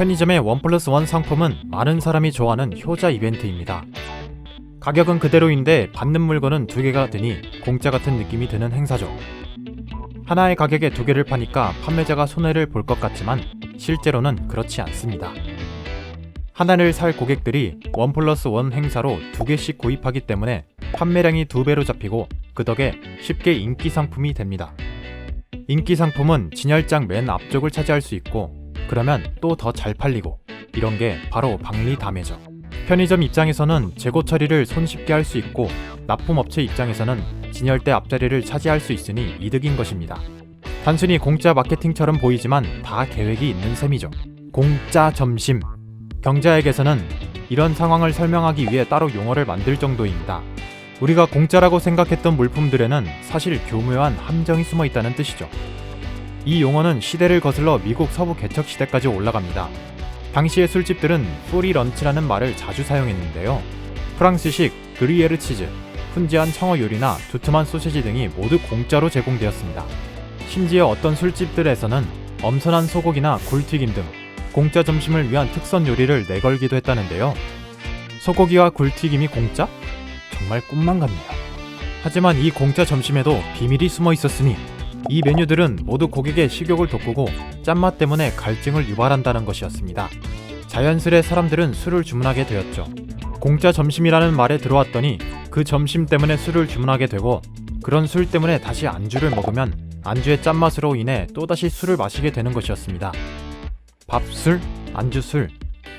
편의점의 원 플러스 원 상품은 많은 사람이 좋아하는 효자 이벤트입니다. 가격은 그대로인데 받는 물건은 두 개가 드니 공짜 같은 느낌이 드는 행사죠. 하나의 가격에 두 개를 파니까 판매자가 손해를 볼 것 같지만 실제로는 그렇지 않습니다. 하나를 살 고객들이 원 플러스 원 행사로 두 개씩 구입하기 때문에 판매량이 두 배로 잡히고 그 덕에 쉽게 인기 상품이 됩니다. 인기 상품은 진열장 맨 앞쪽을 차지할 수 있고 그러면 또 더 잘 팔리고 이런 게 바로 박리담회죠. 편의점 입장에서는 재고 처리를 손쉽게 할 수 있고 납품업체 입장에서는 진열대 앞자리를 차지할 수 있으니 이득인 것입니다. 단순히 공짜 마케팅처럼 보이지만 다 계획이 있는 셈이죠. 공짜 점심. 경자에게서는 이런 상황을 설명하기 위해 따로 용어를 만들 정도입니다. 우리가 공짜라고 생각했던 물품들에는 사실 교묘한 함정이 숨어 있다는 뜻이죠. 이 용어는 시대를 거슬러 미국 서부 개척 시대까지 올라갑니다. 당시의 술집들은 프리 런치라는 말을 자주 사용했는데요. 프랑스식 그리에르 치즈, 훈지한 청어 요리나 두툼한 소시지 등이 모두 공짜로 제공되었습니다. 심지어 어떤 술집들에서는 엄선한 소고기나 굴튀김 등 공짜 점심을 위한 특선 요리를 내걸기도 했다는데요. 소고기와 굴튀김이 공짜? 정말 꿈만 같네요. 하지만 이 공짜 점심에도 비밀이 숨어 있었으니 이 메뉴들은 모두 고객의 식욕을 돋구고 짠맛 때문에 갈증을 유발한다는 것이었습니다. 자연스레 사람들은 술을 주문하게 되었죠. 공짜 점심이라는 말에 들어왔더니 그 점심 때문에 술을 주문하게 되고 그런 술 때문에 다시 안주를 먹으면 안주의 짠맛으로 인해 또다시 술을 마시게 되는 것이었습니다. 밥술, 안주술,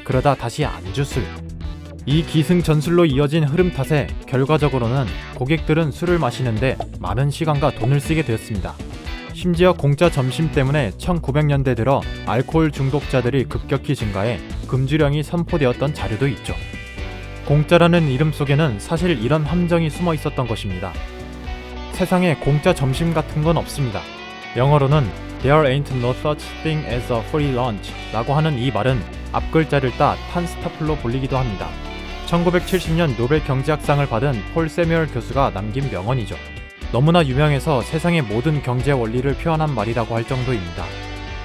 그러다 다시 안주술. 이 기승전술로 이어진 흐름 탓에 결과적으로는 고객들은 술을 마시는데 많은 시간과 돈을 쓰게 되었습니다. 심지어 공짜 점심 때문에 1900년대 들어 알코올 중독자들이 급격히 증가해 금주령이 선포되었던 자료도 있죠. 공짜라는 이름 속에는 사실 이런 함정이 숨어 있었던 것입니다. 세상에 공짜 점심 같은 건 없습니다. 영어로는 There ain't no such thing as a free lunch 라고 하는 이 말은 앞글자를 따 탄스타플로 불리기도 합니다. 1970년 노벨 경제학상을 받은 폴 세뮤얼 교수가 남긴 명언이죠. 너무나 유명해서 세상의 모든 경제 원리를 표현한 말이라고 할 정도입니다.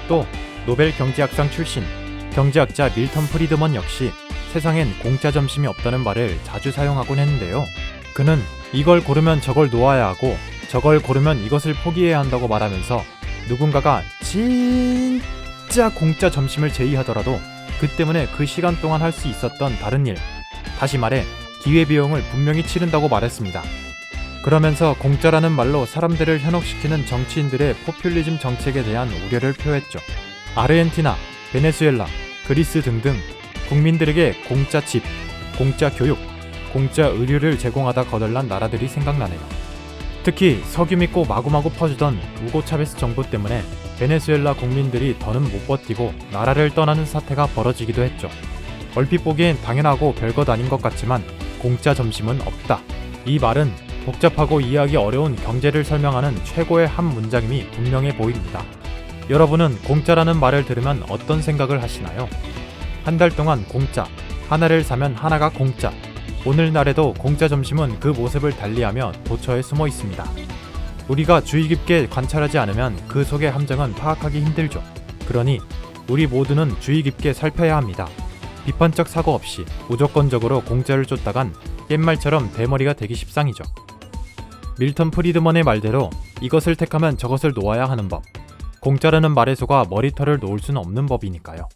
또 노벨 경제학상 출신 경제학자 밀턴 프리드먼 역시 세상엔 공짜 점심이 없다는 말을 자주 사용하곤 했는데요. 그는 이걸 고르면 저걸 놓아야 하고 저걸 고르면 이것을 포기해야 한다고 말하면서 누군가가 진짜 공짜 점심을 제의하더라도 그 때문에 그 시간 동안 할 수 있었던 다른 일, 다시 말해 기회비용을 분명히 치른다고 말했습니다. 그러면서 공짜라는 말로 사람들을 현혹시키는 정치인들의 포퓰리즘 정책에 대한 우려를 표했죠. 아르헨티나, 베네수엘라, 그리스 등등 국민들에게 공짜 집, 공짜 교육, 공짜 의료를 제공하다 거덜난 나라들이 생각나네요. 특히 석유 믿고 마구마구 퍼주던 우고 차베스 정부 때문에 베네수엘라 국민들이 더는 못 버티고 나라를 떠나는 사태가 벌어지기도 했죠. 얼핏 보기엔 당연하고 별것 아닌 것 같지만 공짜 점심은 없다. 이 말은 복잡하고 이해하기 어려운 경제를 설명하는 최고의 한 문장임이 분명해 보입니다. 여러분은 공짜라는 말을 들으면 어떤 생각을 하시나요? 한 달 동안 공짜, 하나를 사면 하나가 공짜. 오늘날에도 공짜 점심은 그 모습을 달리하며 도처에 숨어 있습니다. 우리가 주의 깊게 관찰하지 않으면 그 속의 함정은 파악하기 힘들죠. 그러니 우리 모두는 주의 깊게 살펴야 합니다. 비판적 사고 없이 무조건적으로 공짜를 쫓다간 옛말처럼 대머리가 되기 십상이죠. 밀턴 프리드먼의 말대로 이것을 택하면 저것을 놓아야 하는 법. 공짜라는 말에 속아 머리털을 놓을 수는 없는 법이니까요.